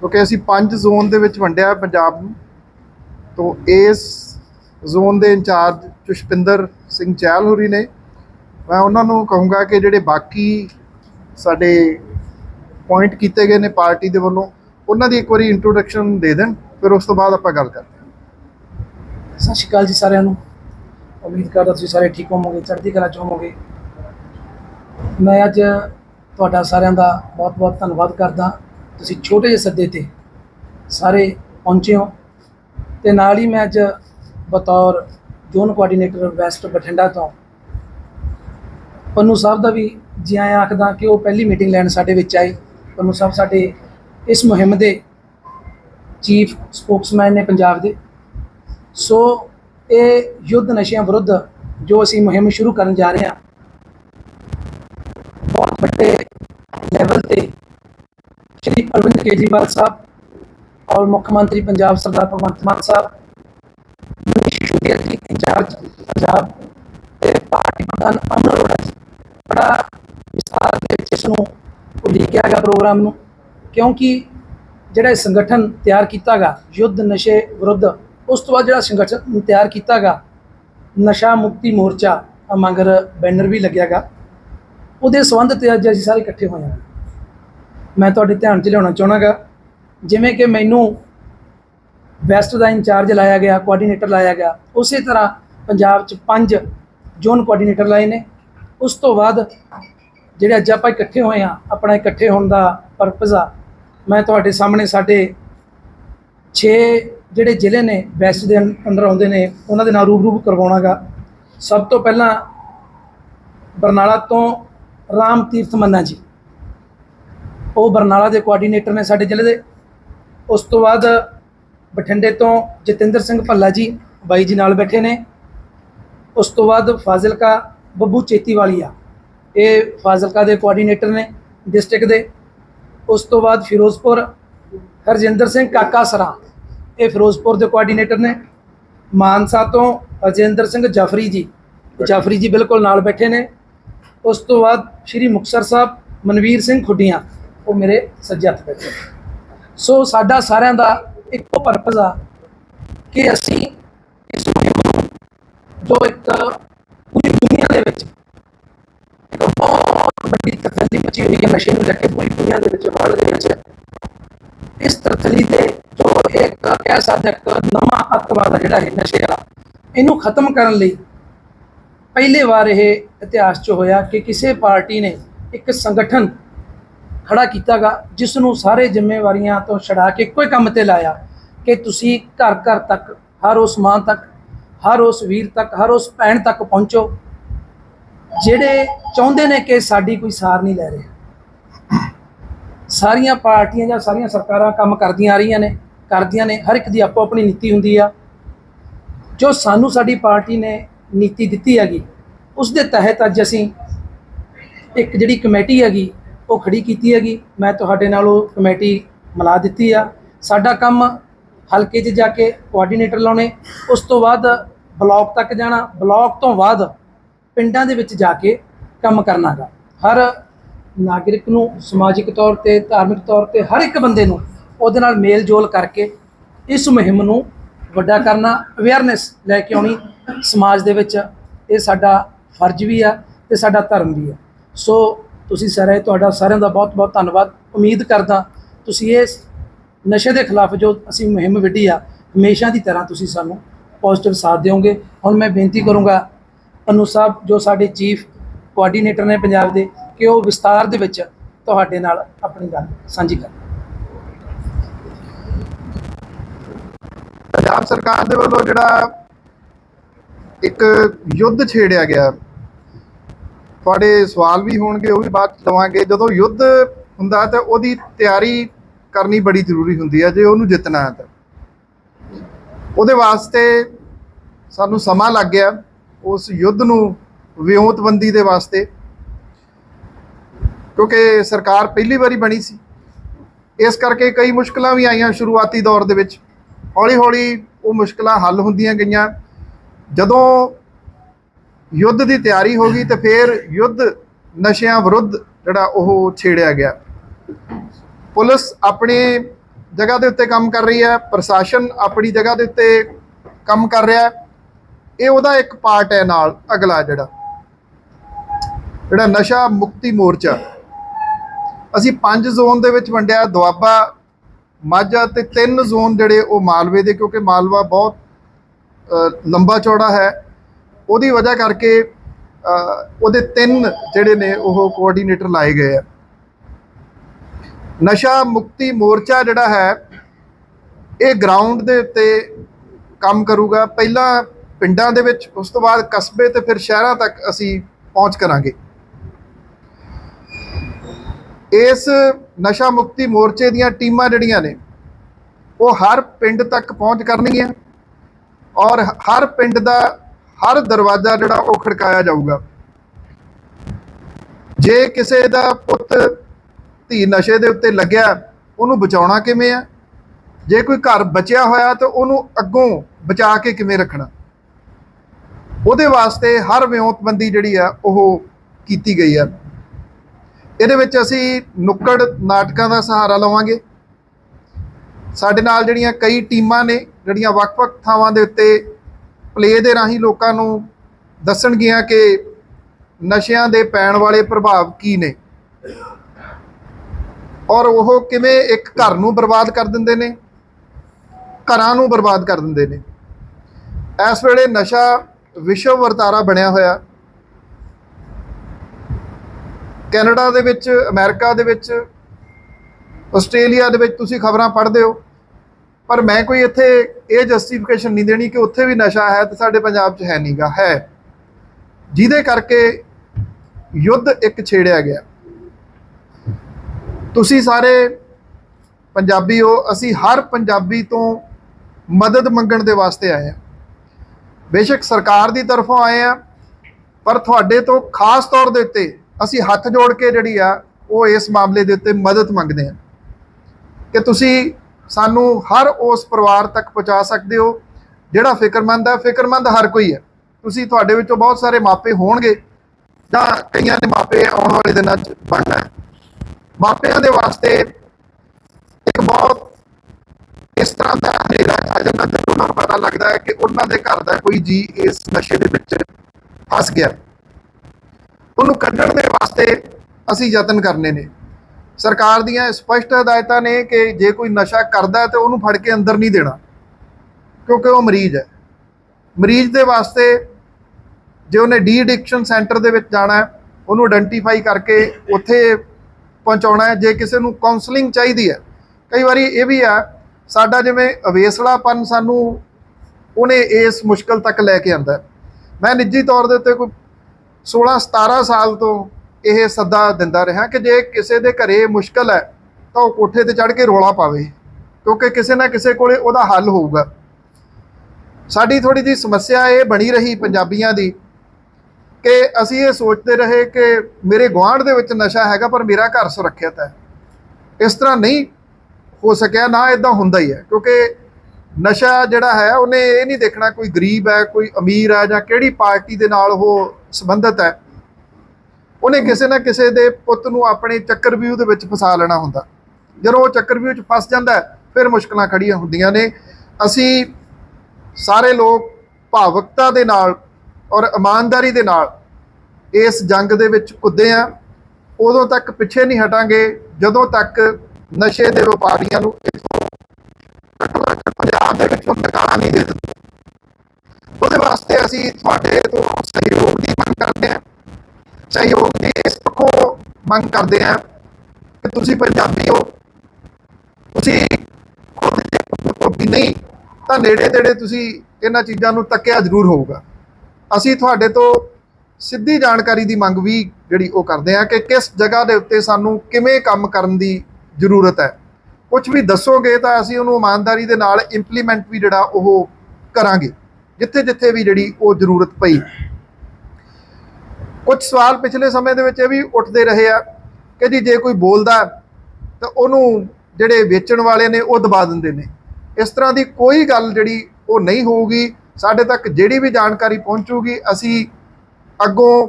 ਕਿਉਂਕਿ ਅਸੀਂ ਪੰਜ ਜ਼ੋਨ ਦੇ ਵਿੱਚ ਵੰਡਿਆ ਹੈ ਪੰਜਾਬ ਨੂੰ। ਤੋਂ ਇਸ ਜ਼ੋਨ ਦੇ ਇੰਚਾਰਜ ਚੁਸ਼ਪਿੰਦਰ ਸਿੰਘ ਚਹਿਲ ਹੋਰੀ ਨੇ। ਮੈਂ ਉਹਨਾਂ ਨੂੰ ਕਹੂੰਗਾ ਕਿ ਜਿਹੜੇ ਬਾਕੀ ਸਾਡੇ ਪੁਆਇੰਟ ਕੀਤੇ ਗਏ ਨੇ ਪਾਰਟੀ ਦੇ ਵੱਲੋਂ, ਉਹਨਾਂ ਦੀ ਇੱਕ ਵਾਰੀ ਇੰਟਰੋਡਕਸ਼ਨ ਦੇ ਦੇਣ, ਫਿਰ ਉਸ ਤੋਂ ਬਾਅਦ ਆਪਾਂ ਗੱਲ ਕਰਦੇ ਹਾਂ। ਸਤਿ ਸ਼੍ਰੀ ਅਕਾਲ ਜੀ ਸਾਰਿਆਂ ਨੂੰ। ਉਮੀਦ ਕਰਦਾ ਤੁਸੀਂ ਸਾਰੇ ਠੀਕ ਹੋਵੋਗੇ, ਚੜ੍ਹਦੀ ਕਲਾ ਚ ਹੋਵੋਗੇ। ਮੈਂ ਅੱਜ ਤੁਹਾਡਾ ਸਾਰਿਆਂ ਦਾ ਬਹੁਤ-ਬਹੁਤ ਧੰਨਵਾਦ ਕਰਦਾ। ਤੁਸੀਂ ਛੋਟੇ ਜਿਹੇ ਸੱਦੇ ਤੇ ਸਾਰੇ ਪਹੁੰਚੇ ਹੋ। ਤੇ ਨਾਲ ਹੀ ਮੈਂ ਅੱਜ ਬਤੌਰ ਜ਼ੋਨ ਕੋਆਰਡੀਨੇਟਰ ਵੈਸਟ ਬਠਿੰਡਾ ਤੋਂ ਪੰਨੂ ਸਾਹਿਬ ਦਾ ਵੀ ਜੀ ਆਇਆਂ ਆਖਦਾ ਕਿ ਉਹ ਪਹਿਲੀ ਮੀਟਿੰਗ ਲੈਣ ਸਾਡੇ ਵਿੱਚ ਆਏ। ਪੰਨੂ ਸਾਹਿਬ ਸਾਡੇ ਇਸ ਮੁਹਿੰਮ ਦੇ ਚੀਫ ਸਪੋਕਸਮੈਨ ਨੇ ਪੰਜਾਬ ਦੇ। ਸੋ ਇਹ ਯੁੱਧ ਨਸ਼ਿਆਂ ਵਿਰੁੱਧ ਜੋ ਅਸੀਂ ਮੁਹਿੰਮ ਸ਼ੁਰੂ ਕਰਨ ਜਾ ਰਹੇ ਹਾਂ, ਬਹੁਤ ਵੱਡੇ ਲੈਵਲ ਤੇ ਅਰਵਿੰਦ ਕੇਜਰੀਵਾਲ ਸਾਹਿਬ ਔਰ ਮੁੱਖ ਮੰਤਰੀ ਪੰਜਾਬ ਸਰਦਾਰ ਭਗਵੰਤ ਮਾਨ ਸਾਹਿਬ, ਮਨੀਸ਼ ਸ਼ੁਕੀਆ ਜੀ ਇੰਚਾਰਜ ਪੰਜਾਬ ਤੇ ਪਾਰਟੀ ਪ੍ਰਧਾਨ ਅਮਨ ਅਰੋੜਾ ਜੀ। ਬੜਾ ਵਿਸਥਾਰ ਦੇ ਵਿੱਚ ਇਸ ਨੂੰ ਉਲੀਕਿਆ ਗਿਆ ਪ੍ਰੋਗਰਾਮ ਨੂੰ, ਕਿਉਂਕਿ ਜਿਹੜਾ ਇਹ ਸੰਗਠਨ ਤਿਆਰ ਕੀਤਾਗਾ ਯੁੱਧ ਨਸ਼ੇ ਵਿਰੁੱਧ, ਉਸ ਤੋਂ ਬਾਅਦ ਜਿਹੜਾ ਸੰਗਠਨ ਤਿਆਰ ਕੀਤਾਗਾ ਨਸ਼ਾ ਮੁਕਤੀ ਮੋਰਚਾ ਆਹ ਮਗਰ ਬੈਨਰ ਵੀ ਲੱਗਿਆਗਾ ਉਹਦੇ ਸੰਬੰਧ ਤੇ ਅੱਜ ਅਸੀਂ ਸਾਰੇ ਇਕੱਠੇ ਹੋਏ ਹਾਂ। ਮੈਂ ਤੁਹਾਡੇ ਧਿਆਨ 'ਚ ਲਿਆਉਣਾ ਚਾਹਣਾਗਾ ਜਿਵੇਂ ਕਿ ਮੈਨੂੰ ਵੈਸਟ ਦਾ ਇੰਚਾਰਜ ਲਾਇਆ ਗਿਆ ਕੋਆਰਡੀਨੇਟਰ ਲਾਇਆ ਗਿਆ, ਉਸੇ ਤਰ੍ਹਾਂ ਪੰਜਾਬ 'ਚ ਪੰਜ ਜ਼ੋਨ ਕੋਆਰਡੀਨੇਟਰ ਲਾਏ ਨੇ। ਉਸ ਤੋਂ ਬਾਅਦ ਜਿਹੜੇ ਅੱਜ ਆਪਾਂ ਇਕੱਠੇ ਹੋਏ ਆ ਆਪਣਾ ਇਕੱਠੇ ਹੋਣ ਦਾ ਪਰਪਸ ਆ, ਮੈਂ ਤੁਹਾਡੇ ਸਾਹਮਣੇ ਸਾਡੇ 6 ਜਿਹੜੇ ਜ਼ਿਲ੍ਹੇ ਨੇ ਵੈਸਟ ਦੇ ਅੰ- ਅੰਦਰ ਆਉਂਦੇ ਨੇ, ਉਹਨਾਂ ਦੇ ਨਾਲ ਰੂਬਰੂ ਕਰਵਾਉਣਾਗਾ। ਸਭ ਤੋਂ ਪਹਿਲਾਂ ਬਰਨਾਲਾ ਤੋਂ ਰਾਮ ਤੀਰਥ ਮੰਨਾ ਜੀ। ਉਹ ਬਰਨਾਲਾ ਦੇ ਕੋਆਰਡੀਨੇਟਰ ਨੇ ਸਾਡੇ ਜ਼ਿਲ੍ਹੇ ਦੇ। ਉਸ ਤੋਂ ਬਾਅਦ ਬਠਿੰਡੇ ਤੋਂ ਜਤਿੰਦਰ ਸਿੰਘ ਭੱਲਾ ਜੀ ਬਾਈ ਜੀ ਨਾਲ ਬੈਠੇ ਨੇ। ਉਸ ਤੋਂ ਬਾਅਦ ਫਾਜ਼ਿਲਕਾ ਬੱਬੂ ਚੇਤੀ ਵਾਲੀਆ ਇਹ ਫਾਜ਼ਿਲਕਾ ਦੇ ਕੋਆਰਡੀਨੇਟਰ ਨੇ ਡਿਸਟ੍ਰਿਕਟ ਦੇ। ਉਸ ਤੋਂ ਬਾਅਦ ਫਿਰੋਜ਼ਪੁਰ, ਹਰਜਿੰਦਰ ਸਿੰਘ ਕਾਕਾ ਸਰਾ, ਇਹ ਫਿਰੋਜ਼ਪੁਰ ਦੇ ਕੋਆਰਡੀਨੇਟਰ ਨੇ। ਮਾਨਸਾ ਤੋਂ ਅਜਿੰਦਰ ਸਿੰਘ ਜਾਫਰੀ ਜੀ ਜਾਫਰੀ ਜੀ ਬਿਲਕੁਲ ਨਾਲ ਬੈਠੇ ਨੇ। ਉਸ ਤੋਂ ਬਾਅਦ ਸ਼੍ਰੀ ਮੁਕਤਸਰ ਸਾਹਿਬ ਮਨਵੀਰ ਸਿੰਘ ਖੁੱਡੀਆਂ ਉਹ ਮੇਰੇ ਸੱਜੇ ਹੱਥ ਬੈਠੇ। ਸੋ ਸਾਡਾ ਸਾਰਿਆਂ ਦਾ ਇੱਕੋ ਪਰਪਸ ਆ ਕਿ ਅਸੀਂ ਇਸ ਮੁਹਿੰਮ ਨੂੰ, ਜੋ ਇੱਕ ਪੂਰੀ ਦੁਨੀਆ ਦੇ ਵਿੱਚ ਇੱਕ ਬਹੁਤ ਵੱਡੀ ਤਕਲੀਫ ਮਚੀ ਹੋਈ ਹੈ ਨਸ਼ੇ ਨੂੰ ਲੈ ਕੇ ਪੂਰੀ ਦੁਨੀਆ ਦੇ ਵਿੱਚ ਵਰਲਡ ਦੇ ਵਿੱਚ, ਇਸ ਤਰਤਲੀ ਦੇ ਜੋ ਇੱਕ ਕਹਿ ਸਕਦੇ ਇੱਕ ਨਵਾਂ ਅੱਤਵਾਦ ਆ ਜਿਹੜਾ ਹੈ ਨਸ਼ੇ ਵਾਲਾ, ਇਹਨੂੰ ਖਤਮ ਕਰਨ ਲਈ ਪਹਿਲੇ ਵਾਰ ਇਹ ਇਤਿਹਾਸ 'ਚ ਹੋਇਆ ਕਿ ਕਿਸੇ ਪਾਰਟੀ ਨੇ ਇੱਕ ਸੰਗਠਨ ਖੜਾ ਕੀਤਾਗਾ ਜਿਸ ਨੂੰ ਸਾਰੇ ਜ਼ਿੰਮੇਵਾਰੀਆਂ ਤੋਂ ਛਡਾ ਕੇ ਇੱਕੋ ਹੀ ਕੰਮ ਤੇ ਲਾਇਆ ਕਿ ਤੁਸੀਂ ਘਰ ਘਰ ਤੱਕ, ਹਰ ਉਸ ਮਾਂ ਤੱਕ, ਹਰ ਉਸ ਵੀਰ ਤੱਕ, ਹਰ ਉਸ ਭੈਣ ਤੱਕ ਪਹੁੰਚੋ, ਜਿਹੜੇ ਚਾਹੁੰਦੇ ਨੇ ਕਿ ਸਾਡੀ ਕੋਈ ਸਾਰ ਨਹੀਂ ਲੈ ਰਹੇ। ਸਾਰੀਆਂ ਪਾਰਟੀਆਂ ਜਾਂ ਸਾਰੀਆਂ ਸਰਕਾਰਾਂ ਕੰਮ ਕਰਦੀਆਂ ਆ ਰਹੀਆਂ ਨੇ, ਕਰਦੀਆਂ ਨੇ, ਹਰ ਇੱਕ ਦੀ ਆਪੋ ਆਪਣੀ ਨੀਤੀ ਹੁੰਦੀ ਆ। ਜੋ ਸਾਨੂੰ ਸਾਡੀ ਪਾਰਟੀ ਨੇ ਨੀਤੀ ਦਿੱਤੀ ਹੈਗੀ ਉਸ ਦੇ ਤਹਿਤ ਅੱਜ ਅਸੀਂ ਇੱਕ ਜਿਹੜੀ ਕਮੇਟੀ ਹੈਗੀ ਉਹ ਖੜੀ ਕੀਤੀ ਹੈਗੀ। ਮੈਂ ਤੁਹਾਡੇ ਨਾਲ ਉਹ ਕਮੇਟੀ ਮਿਲਾ ਦਿੱਤੀ ਆ। ਸਾਡਾ ਕੰਮ ਹਲਕੇ 'ਚ ਜਾ ਕੇ ਕੋਆਰਡੀਨੇਟਰ ਲਾਉਣੇ, ਉਸ ਤੋਂ ਬਾਅਦ ਬਲਾਕ ਤੱਕ ਜਾਣਾ, ਬਲਾਕ ਤੋਂ ਬਾਅਦ ਪਿੰਡਾਂ ਦੇ ਵਿੱਚ ਜਾ ਕੇ ਕੰਮ ਕਰਨਾਗਾ। ਹਰ ਨਾਗਰਿਕ ਨੂੰ ਸਮਾਜਿਕ ਤੌਰ ਤੇ, ਧਾਰਮਿਕ ਤੌਰ ਤੇ, ਹਰ ਇੱਕ ਬੰਦੇ ਨੂੰ ਉਹਦੇ ਨਾਲ ਮੇਲ ਜੋਲ ਕਰਕੇ ਇਸ ਮੁਹਿੰਮ ਨੂੰ ਵੱਡਾ ਕਰਨਾ ਅਵੇਅਰਨੈਸ ਲੈ ਕੇ ਆਉਣੀ, ਸਮਾਜ ਦੇ ਵਿੱਚ ਇਹ ਸਾਡਾ ਫਰਜ਼ ਵੀ ਆ ਤੇ ਸਾਡਾ ਧਰਮ ਵੀ ਆ। ਸੋ ਤੁਸੀਂ ਸਾਰੇ ਤੁਹਾਡਾ ਸਾਰਿਆਂ ਦਾ ਬਹੁਤ ਬਹੁਤ ਧੰਨਵਾਦ। ਉਮੀਦ ਕਰਦਾ ਤੁਸੀਂ ਇਹ ਨਸ਼ੇ ਦੇ ਖਿਲਾਫ ਜੋ ਅਸੀਂ ਮੁਹਿੰਮ ਵਿੱਢੀ ਆ, ਹਮੇਸ਼ਾ ਦੀ ਤਰ੍ਹਾਂ ਤੁਸੀਂ ਸਾਨੂੰ ਪੋਜ਼ਿਟਿਵ ਸਾਥ ਦਿਓਗੇ। ਹੁਣ ਮੈਂ ਬੇਨਤੀ ਕਰੂੰਗਾ, ਅਨੂ ਸਾਹਿਬ, ਜੋ ਸਾਡੇ ਚੀਫ ਕੋਆਰਡੀਨੇਟਰ ਨੇ ਪੰਜਾਬ ਦੇ, ਕਿ ਉਹ ਵਿਸਤਾਰ ਦੇ ਵਿੱਚ ਤੁਹਾਡੇ ਨਾਲ ਆਪਣੀ ਗੱਲ ਸਾਂਝੀ ਕਰਨ। ਪੰਜਾਬ ਸਰਕਾਰ ਦੇ ਵੱਲੋਂ ਜਿਹੜਾ ਇੱਕ ਯੁੱਧ ਛੇੜਿਆ ਗਿਆ ਤੁਹਾਡੇ ਸਵਾਲ ਵੀ ਹੋਣਗੇ, ਉਹ ਵੀ ਬਾਅਦ ਚ ਲਵਾਂਗੇ ਜਦੋਂ ਯੁੱਧ ਹੁੰਦਾ ਤਾਂ ਉਹਦੀ ਤਿਆਰੀ ਕਰਨੀ ਬੜੀ ਜ਼ਰੂਰੀ ਹੁੰਦੀ ਹੈ, ਜੇ ਉਹਨੂੰ ਜਿੱਤਣਾ ਹੈ ਤਾਂ। ਉਹਦੇ ਵਾਸਤੇ ਸਾਨੂੰ ਸਮਾਂ ਲੱਗ ਗਿਆ, ਉਸ ਯੁੱਧ ਨੂੰ ਵਿਉਂਤਬੰਦੀ ਦੇ ਵਾਸਤੇ। ਕਿਉਂਕਿ ਸਰਕਾਰ ਪਹਿਲੀ ਵਾਰੀ ਬਣੀ ਸੀ। ਇਸ ਕਰਕੇ ਕਈ ਮੁਸ਼ਕਲਾਂ ਵੀ ਆਈਆਂ ਸ਼ੁਰੂਆਤੀ ਦੌਰ ਦੇ ਵਿੱਚ। ਹੌਲੀ ਹੌਲੀ ਉਹ ਮੁਸ਼ਕਲਾਂ ਹੱਲ ਹੁੰਦੀਆਂ ਗਈਆਂ। ਜਦੋਂ ਯੁੱਧ ਦੀ ਤਿਆਰੀ ਹੋ ਗਈ ਤੇ ਫਿਰ ਯੁੱਧ ਨਸ਼ਿਆਂ ਵਿਰੁੱਧ ਜਿਹੜਾ ਉਹ ਛੇੜਿਆ ਗਿਆ। ਪੁਲਿਸ ਆਪਣੇ ਜਗ੍ਹਾ ਦੇ ਉੱਤੇ ਕੰਮ ਕਰ ਰਹੀ ਹੈ, ਪ੍ਰਸ਼ਾਸਨ ਆਪਣੀ ਜਗ੍ਹਾ ਦੇ ਉੱਤੇ ਕੰਮ ਕਰ ਰਿਹਾ ਹੈ। ਇਹ ਉਹਦਾ ਇੱਕ ਪਾਰਟ ਹੈ ਨਾਲ, ਅਗਲਾ ਜਿਹੜਾ। ਜਿਹੜਾ ਨਸ਼ਾ ਮੁਕਤੀ ਮੋਰਚਾ। ਅਸੀਂ ਪੰਜ ਜ਼ੋਨ ਦੇ ਵਿੱਚ ਵੰਡਿਆ, ਦੁਆਬਾ, ਮਾਝਾ ਤੇ ਤਿੰਨ ਜ਼ੋਨ ਜਿਹੜੇ ਉਹ ਮਾਲਵੇ ਦੇ, ਕਿਉਂਕਿ ਮਾਲਵਾ ਬਹੁਤ ਲੰਬਾ ਚੌੜਾ ਹੈ। ਉਹਦੀ ਵਜ੍ਹਾ ਕਰਕੇ ਉਹਦੇ ਤਿੰਨ ਜਿਹੜੇ ਨੇ, ਉਹ ਕੋਆਰਡੀਨੇਟਰ ਲਾਏ ਗਏ ਆ। ਨਸ਼ਾ ਮੁਕਤੀ ਮੋਰਚਾ ਜਿਹੜਾ ਹੈ, ਇਹ ਗਰਾਊਂਡ ਦੇ ਉੱਤੇ ਕੰਮ ਕਰੂਗਾ। ਪਹਿਲਾਂ ਪਿੰਡਾਂ ਦੇ ਵਿੱਚ, ਉਸ ਤੋਂ ਬਾਅਦ ਕਸਬੇ ਤੇ ਫਿਰ ਸ਼ਹਿਰਾਂ ਤੱਕ ਅਸੀਂ ਪਹੁੰਚ ਕਰਾਂਗੇ। ਇਸ ਨਸ਼ਾ ਮੁਕਤੀ ਮੋਰਚੇ ਦੀਆਂ ਟੀਮਾਂ ਜਿਹੜੀਆਂ ਨੇ, ਉਹ ਹਰ ਪਿੰਡ ਤੱਕ ਪਹੁੰਚ ਕਰਨਗੀਆਂ। ਔਰ ਹਰ ਪਿੰਡ ਦਾ ਹਰ ਦਰਵਾਜ਼ਾ ਜਿਹੜਾ ਉਹ ਖੜਕਾਇਆ ਜਾਊਗਾ। ਜੇ ਕਿਸੇ ਦਾ ਪੁੱਤ ਧੀ ਨਸ਼ੇ ਦੇ ਉੱਤੇ ਲੱਗਿਆ, ਉਹਨੂੰ ਬਚਾਉਣਾ ਕਿਵੇਂ ਆ? ਜੇ ਕੋਈ ਘਰ ਬਚਿਆ ਹੋਇਆ ਤਾਂ ਉਹਨੂੰ ਅੱਗੋਂ ਬਚਾ ਕੇ ਕਿਵੇਂ ਰੱਖਣਾ? ਉਹਦੇ ਵਾਸਤੇ ਹਰ ਵਿਉਂਤਬੰਦੀ ਜਿਹੜੀ ਆ, ਉਹ ਕੀਤੀ ਗਈ ਆ। ਇਹਦੇ ਵਿੱਚ ਅਸੀਂ ਨੁੱਕੜ ਨਾਟਕਾਂ ਦਾ ਸਹਾਰਾ ਲਵਾਂਗੇ। ਸਾਡੇ ਨਾਲ ਜਿਹੜੀਆਂ ਕਈ ਟੀਮਾਂ ਨੇ, ਜਿਹੜੀਆਂ ਵੱਖ-ਵੱਖ ਥਾਵਾਂ ਦੇ ਉੱਤੇ ਪਲੇ ਦੇ ਰਾਹੀਂ ਲੋਕਾਂ ਨੂੰ ਦੱਸਣਗੀਆਂ ਕਿ ਨਸ਼ਿਆਂ ਦੇ ਪੈਣ ਵਾਲੇ ਪ੍ਰਭਾਵ ਕੀ ਨੇ। ਔਰ ਉਹ ਕਿਵੇਂ ਇੱਕ ਘਰ ਨੂੰ ਬਰਬਾਦ ਕਰ ਦਿੰਦੇ ਨੇ, ਘਰਾਂ ਨੂੰ ਬਰਬਾਦ ਕਰ ਦਿੰਦੇ ਨੇ। ਇਸ ਵੇਲੇ ਨਸ਼ਾ ਵਿਸ਼ਵ ਵਰਤਾਰਾ ਬਣਿਆ ਹੋਇਆ। ਕੈਨੇਡਾ ਦੇ ਵਿੱਚ, ਅਮਰੀਕਾ ਦੇ ਵਿੱਚ, ਆਸਟ੍ਰੇਲੀਆ ਦੇ ਵਿੱਚ ਤੁਸੀਂ ਖਬਰਾਂ ਪੜ੍ਹਦੇ ਹੋ। ਪਰ ਮੈਂ ਕੋਈ ਇੱਥੇ ਇਹ ਜਸਟੀਫਿਕੇਸ਼ਨ ਨਹੀਂ ਦੇਣੀ ਕਿ ਉੱਥੇ ਵੀ ਨਸ਼ਾ ਹੈ ਤੇ ਸਾਡੇ ਪੰਜਾਬ 'ਚ ਹੈ ਨਹੀਂਗਾ ਹੈ। ਜਿਹਦੇ ਕਰਕੇ ਯੁੱਧ ਇੱਕ ਛੇੜਿਆ ਗਿਆ। ਤੁਸੀਂ ਸਾਰੇ ਪੰਜਾਬੀ ਹੋ, ਅਸੀਂ ਹਰ ਪੰਜਾਬੀ ਤੋਂ ਮਦਦ ਮੰਗਣ ਦੇ ਵਾਸਤੇ ਆਏ ਹਾਂ। ਬੇਸ਼ੱਕ ਸਰਕਾਰ ਦੀ ਤਰਫੋਂ ਆਏ ਆ ਪਰ ਤੁਹਾਡੇ ਤੋਂ ਖਾਸ ਤੌਰ ਦੇ ਉੱਤੇ ਅਸੀਂ ਹੱਥ ਜੋੜ ਕੇ ਜਿਹੜੀ ਆ, ਉਹ ਇਸ ਮਾਮਲੇ ਦੇ ਉੱਤੇ ਮਦਦ ਮੰਗਦੇ ਹਾਂ। ਕਿ ਤੁਸੀਂ ਸਾਨੂੰ ਹਰ ਉਸ ਪਰਿਵਾਰ ਤੱਕ ਪਹੁੰਚਾ ਸਕਦੇ ਹੋ, ਜਿਹੜਾ ਫਿਕਰਮੰਦ ਹੈ, ਫਿਕਰਮੰਦ ਹਰ ਕੋਈ ਹੈ। ਤੁਸੀਂ ਤੁਹਾਡੇ ਵਿੱਚੋਂ ਬਹੁਤ ਸਾਰੇ ਮਾਪੇ ਹੋਣਗੇ, ਜਾਂ ਕਈਆਂ ਦੇ ਮਾਪੇ ਆਉਣ ਵਾਲੇ ਦਿਨਾਂ 'ਚ ਬਣਨਾ ਹੈ। ਮਾਪਿਆਂ ਦੇ ਵਾਸਤੇ ਇੱਕ ਬਹੁਤ ਇਸ ਤਰ੍ਹਾਂ ਦਾ ਹਨੇਰਾ ਆ ਜਾਂਦਾ, ਜਦੋਂ ਉਹਨਾਂ ਨੂੰ ਪਤਾ ਲੱਗਦਾ ਹੈ ਕਿ ਉਹਨਾਂ ਦੇ ਘਰ ਦਾ ਕੋਈ ਜੀ ਇਸ ਨਸ਼ੇ ਦੇ ਵਿੱਚ ਫਸ ਗਿਆ। ਉਹਨੂੰ ਕੱਢਣ ਦੇ ਵਾਸਤੇ ਅਸੀਂ ਯਤਨ ਕਰਨੇ ਨੇ। ਸਰਕਾਰ ਦੀਆਂ ਸਪਸ਼ਟ ਹਦਾਇਤਾਂ ਨੇ ਕਿ ਜੇ ਕੋਈ ਨਸ਼ਾ ਕਰਦਾ ਹੈ ਤੇ ਉਹਨੂੰ ਫੜ ਕੇ ਅੰਦਰ ਨਹੀਂ ਦੇਣਾ, ਕਿਉਂਕਿ ਉਹ ਮਰੀਜ਼ ਹੈ। ਮਰੀਜ਼ ਦੇ ਵਾਸਤੇ ਜੇ ਉਹਨੇ ਡੀ ਐਡਿਕਸ਼ਨ ਸੈਂਟਰ ਦੇ ਵਿੱਚ ਜਾਣਾ ਹੈ, ਉਹਨੂੰ ਆਇਡੈਂਟੀਫਾਈ ਕਰਕੇ ਉੱਥੇ ਪਹੁੰਚਾਉਣਾ ਹੈ, ਜੇ ਕਿਸੇ ਨੂੰ ਕਾਉਂਸਲਿੰਗ ਚਾਹੀਦੀ ਹੈ। ਕਈ ਵਾਰੀ ਇਹ ਵੀ ਆ, ਸਾਡਾ ਜਿਵੇਂ ਅਵੇਸਲਾਪਨ ਸਾਨੂੰ ਉਹਨੇ ਇਸ ਮੁਸ਼ਕਲ ਤੱਕ ਲੈ ਕੇ ਆਂਦਾ ਮੈਂ ਨਿੱਜੀ ਤੌਰ ਦੇ ਉੱਤੇ ਕੋਈ 16 17 ਸਾਲ ਤੋਂ ਇਹ ਸੱਦਾ ਦਿੰਦਾ ਰਿਹਾ ਕਿ ਜੇ ਕਿਸੇ ਦੇ ਘਰੇ ਮੁਸ਼ਕਲ ਹੈ, ਤਾਂ ਉਹ ਕੋਠੇ ਤੇ ਚੜ੍ਹ ਕੇ ਰੋਲਾ ਪਾਵੇ, ਕਿਉਂਕਿ ਕਿਸੇ ਨਾ ਕਿਸੇ ਕੋਲੇ ਉਹਦਾ ਹੱਲ ਹੋਊਗਾ। ਸਾਡੀ ਥੋੜੀ ਜੀ ਸਮੱਸਿਆ ਇਹ ਬਣੀ ਰਹੀ ਪੰਜਾਬੀਆਂ ਦੀ ਕਿ ਅਸੀਂ ਇਹ ਸੋਚਦੇ ਰਹੇ ਕਿ ਮੇਰੇ ਗੁਆਂਢ ਦੇ ਵਿੱਚ ਨਸ਼ਾ ਹੈਗਾ, ਪਰ ਮੇਰਾ ਘਰ ਸੁਰੱਖਿਅਤ ਹੈ। ਇਸ ਤਰ੍ਹਾਂ ਨਹੀਂ ਹੋ ਸਕਿਆ, ਨਾ ਇਦਾਂ ਹੁੰਦਾ ਹੀ ਹੈ, ਕਿਉਂਕਿ ਨਸ਼ਾ ਜਿਹੜਾ ਹੈ, ਉਹਨੇ ਇਹ ਨਹੀਂ ਦੇਖਣਾ ਕੋਈ ਗਰੀਬ ਹੈ, ਕੋਈ ਅਮੀਰ ਹੈ ਜਾਂ ਕਿਹੜੀ ਪਾਰਟੀ ਦੇ ਨਾਲ ਉਹ ਸੰਬੰਧਿਤ ਹੈ। ਉਹਨੇ ਕਿਸੇ ਨਾ ਕਿਸੇ ਦੇ ਪੁੱਤ ਨੂੰ ਆਪਣੇ ਚੱਕਰਵਿਊਹ ਦੇ ਵਿੱਚ ਫਸਾ ਲੈਣਾ ਹੁੰਦਾ। ਜਦੋਂ ਉਹ ਚੱਕਰਵਿਊਹ 'ਚ ਫਸ ਜਾਂਦਾ ਫਿਰ ਮੁਸ਼ਕਲਾਂ ਖੜੀਆਂ ਹੁੰਦੀਆਂ ਨੇ। ਅਸੀਂ ਸਾਰੇ ਲੋਕ ਭਾਵਕਤਾ ਦੇ ਨਾਲ ਔਰ ਇਮਾਨਦਾਰੀ ਦੇ ਨਾਲ ਇਸ ਜੰਗ ਦੇ ਵਿੱਚ ਕੁੱਦੇ ਆ ਉਦੋਂ ਤੱਕ ਪਿੱਛੇ ਨਹੀਂ ਹਟਾਂਗੇ, ਜਦੋਂ ਤੱਕ ਨਸ਼ੇ ਦੇ ਵਪਾਰੀਆਂ ਨੂੰ ਇੱਥੋਂ ਪੰਜਾਬ ਦੇ ਵਿੱਚੋਂ ਨਿਕਾਲਾ ਨਹੀਂ ਦੇ ਦਿੱਤਾ ਉਹਦੇ ਵਾਸਤੇ ਅਸੀਂ ਤੁਹਾਡੇ ਤੋਂ ਸਹਿਯੋਗ ਦੀ ਸਹਿਯੋਗ ਦੀ ਇਸ ਪੱਖੋਂ ਮੰਗ ਕਰਦੇ ਹਾਂ ਕਿ ਤੁਸੀਂ ਪੰਜਾਬੀ ਹੋ। ਤੁਸੀਂ ਖੁਦ ਜੇ ਨਹੀਂ, ਤਾਂ ਨੇੜੇ ਤੇੜੇ ਤੁਸੀਂ ਇਹਨਾਂ ਚੀਜ਼ਾਂ ਨੂੰ ਤੱਕਿਆ ਜ਼ਰੂਰ ਹੋਊਗਾ। ਅਸੀਂ ਤੁਹਾਡੇ ਤੋਂ ਸਿੱਧੀ ਜਾਣਕਾਰੀ ਦੀ ਮੰਗ ਵੀ ਜਿਹੜੀ ਉਹ ਕਰਦੇ ਹਾਂ ਕਿ ਕਿਸ ਜਗ੍ਹਾ ਦੇ ਉੱਤੇ ਸਾਨੂੰ ਕਿਵੇਂ ਕੰਮ ਕਰਨ ਦੀ ਜ਼ਰੂਰਤ ਹੈ। ਕੁਝ ਵੀ ਦੱਸੋਗੇ ਤਾਂ ਅਸੀਂ ਉਹਨੂੰ ਇਮਾਨਦਾਰੀ ਦੇ ਨਾਲ ਇੰਪਲੀਮੈਂਟ ਵੀ ਜਿਹੜਾ ਉਹ ਕਰਾਂਗੇ ਜਿੱਥੇ ਜਿੱਥੇ ਵੀ ਜਿਹੜੀ ਉਹ ਜ਼ਰੂਰਤ ਪਈ। ਕੁਝ ਸਵਾਲ ਪਿਛਲੇ ਸਮੇਂ ਦੇ ਵਿੱਚ ਇਹ ਵੀ ਉੱਠਦੇ ਰਹੇ ਆ ਕਿ ਜੀ ਜੇ ਕੋਈ ਬੋਲਦਾ ਤਾਂ ਉਹਨੂੰ ਜਿਹੜੇ ਵੇਚਣ ਵਾਲੇ ਨੇ ਉਹ ਦਬਾ ਦਿੰਦੇ ਨੇ। ਇਸ ਤਰ੍ਹਾਂ ਦੀ ਕੋਈ ਗੱਲ ਜਿਹੜੀ ਉਹ ਨਹੀਂ ਹੋਊਗੀ, ਸਾਡੇ ਤੱਕ ਜਿਹੜੀ ਵੀ ਜਾਣਕਾਰੀ ਪਹੁੰਚੂਗੀ, ਅਸੀਂ ਅੱਗੋਂ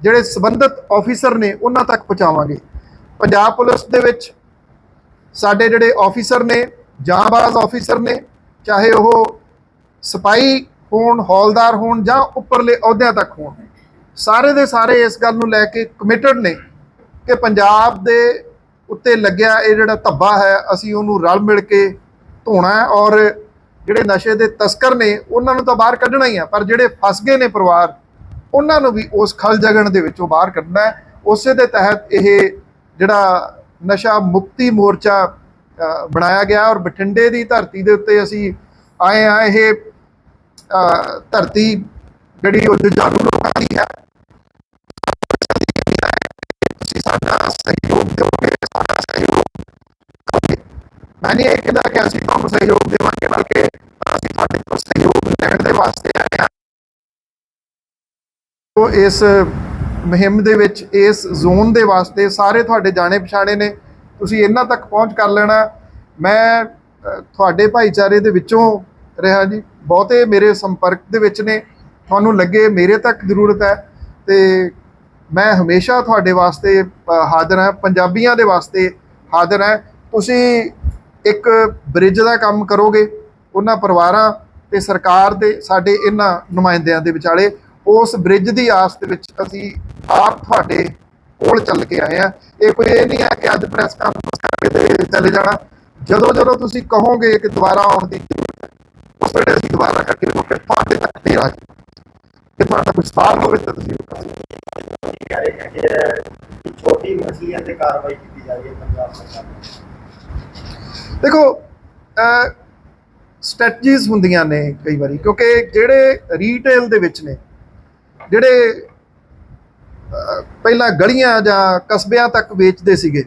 ਜਿਹੜੇ ਸੰਬੰਧਿਤ ਆਫੀਸਰ ਨੇ ਉਹਨਾਂ ਤੱਕ ਪਹੁੰਚਾਵਾਂਗੇ। ਪੰਜਾਬ ਪੁਲਿਸ ਦੇ ਵਿੱਚ ਸਾਡੇ ਜਿਹੜੇ ਆਫੀਸਰ ਨੇ ਜਾਂਬਾਜ਼ ਆਫੀਸਰ ਨੇ, ਚਾਹੇ ਉਹ ਸਿਪਾਹੀ ਹੋਣ, ਹੌਲਦਾਰ ਹੋਣ ਜਾਂ ਉੱਪਰਲੇ ਅਹੁਦਿਆਂ ਤੱਕ ਹੋਣ ਸਾਰੇ ਦੇ ਸਾਰੇ ਇਸ ਗੱਲ ਨੂੰ ਲੈ ਕੇ ਕਮਿਟਡ ਨੇ ਕਿ ਪੰਜਾਬ ਦੇ ਉੱਤੇ ਲੱਗਿਆ ਇਹ ਜਿਹੜਾ ਧੱਬਾ ਹੈ, ਅਸੀਂ ਉਹਨੂੰ ਰਲ ਮਿਲ ਕੇ ਧੋਣਾ ਹੈ ਔਰ ਜਿਹੜੇ ਨਸ਼ੇ ਦੇ ਤਸਕਰ ਨੇ, ਉਹਨਾਂ ਨੂੰ ਤਾਂ ਬਾਹਰ ਕੱਢਣਾ ਹੀ ਆ, ਪਰ ਜਿਹੜੇ ਫਸ ਗਏ ਨੇ ਪਰਿਵਾਰ, ਉਹਨਾਂ ਨੂੰ ਵੀ ਉਸ ਖਲ ਜਗਣ ਦੇ ਵਿੱਚੋਂ ਬਾਹਰ ਕੱਢਣਾ ਹੈ। ਉਸੇ ਦੇ ਤਹਿਤ ਇਹ ਜਿਹੜਾ ਨਸ਼ਾ ਮੁਕਤੀ ਮੋਰਚਾ ਬਣਾਇਆ ਗਿਆ ਔਰ ਬਠਿੰਡੇ ਦੀ ਧਰਤੀ ਦੇ ਉੱਤੇ ਅਸੀਂ ਆਏ ਆ ਇਹ ਧਰਤੀ ਜਿਹੜੀ ਉਹ ਜੁਝਾਰੂ ਲੋਕਾਂ ਦੀ ਹੈ। ਤੁਸੀਂ ਸਾਡਾ ਸਹਿਯੋਗ ਦਿਓਗੇ ਸਾਡਾ ਸਹਿਯੋਗ ਕਰੋਗੇ। ਮੈਂ ਨਹੀਂ ਇਹ ਕਹਿੰਦਾ ਕਿ ਅਸੀਂ ਤੁਹਾਨੂੰ ਸਹਿਯੋਗ ਦੇਵਾਂਗੇ, ਬਲਕਿ ਅਸੀਂ ਤੁਹਾਡੇ ਤੋਂ ਸਹਿਯੋਗ ਲੈਣ ਦੇ ਵਾਸਤੇ ਆਏ ਹਾਂ। ਉਹ ਇਸ ਮੁਹਿੰਮ ਦੇ ਵਿੱਚ, ਇਸ ਜ਼ੋਨ ਦੇ ਵਾਸਤੇ ਸਾਰੇ ਤੁਹਾਡੇ ਜਾਣੇ ਪਛਾਣੇ ਨੇ, ਤੁਸੀਂ ਇਹਨਾਂ ਤੱਕ ਪਹੁੰਚ ਕਰ ਲੈਣਾ। ਮੈਂ ਤੁਹਾਡੇ ਭਾਈਚਾਰੇ ਦੇ ਵਿੱਚੋਂ ਰਿਹਾ ਜੀ। ਬਹੁਤੇ ਮੇਰੇ ਸੰਪਰਕ ਦੇ ਵਿੱਚ ਨੇ। ਤੁਹਾਨੂੰ ਲੱਗੇ, ਮੇਰੇ ਤੱਕ ਜ਼ਰੂਰਤ ਹੈ ਤੇ ਮੈਂ ਹਮੇਸ਼ਾ ਤੁਹਾਡੇ ਵਾਸਤੇ ਹਾਜ਼ਰ ਹਾਂ, ਪੰਜਾਬੀਆਂ ਦੇ ਵਾਸਤੇ ਹਾਜ਼ਰ ਹਾਂ। ਤੁਸੀਂ ਇੱਕ ਬ੍ਰਿਜ ਦਾ ਕੰਮ ਕਰੋਗੇ, ਉਹਨਾਂ ਪਰਿਵਾਰਾਂ ਤੇ ਸਰਕਾਰ ਦੇ, ਸਾਡੇ ਇਹਨਾਂ ਨੁਮਾਇੰਦਿਆਂ ਦੇ ਵਿਚਾਲੇ, ਉਸ ਬ੍ਰਿਜ ਦੀ ਆਸ ਦੇ ਵਿੱਚ ਅਸੀਂ ਆਪ ਤੁਹਾਡੇ ਕੋਲ ਚੱਲ ਕੇ ਆਏ ਆ ਇਹ ਕੋਈ ਇਹ ਨਹੀਂ ਹੈ ਕਿ ਅੱਜ ਪ੍ਰੈਸ ਕਾਨਫਰੰਸ ਕਰਕੇ ਤੇ ਚਲੇ ਜਾਣਾ। ਜਦੋਂ ਜਦੋਂ ਤੁਸੀਂ ਕਹੋਗੇ ਕਿ ਦੁਬਾਰਾ ਆਉਣ ਦੀ ਕਿ ਹੋਵੇ ਤਾਂ ਤੁਸੀਂ ਛੋਟੀ ਮਛਲੀਆਂ ਤੇ ਕਾਰਵਾਈ ਕੀਤੀ ਜਾ ਰਹੀ ਹੈ ਪੰਜਾਬ ਸਰਕਾਰ ਦੇਖੋ ਸਟ੍ਰੈਟਜੀਜ਼ ਹੁੰਦੀਆਂ ਨੇ ਕਈ ਵਾਰੀ, ਕਿਉਂਕਿ ਜਿਹੜੇ ਰੀਟੇਲ ਦੇ ਵਿੱਚ ਨੇ, ਜਿਹੜੇ ਪਹਿਲਾਂ ਗਲੀਆਂ ਜਾਂ ਕਸਬਿਆਂ ਤੱਕ ਵੇਚਦੇ ਸੀਗੇ,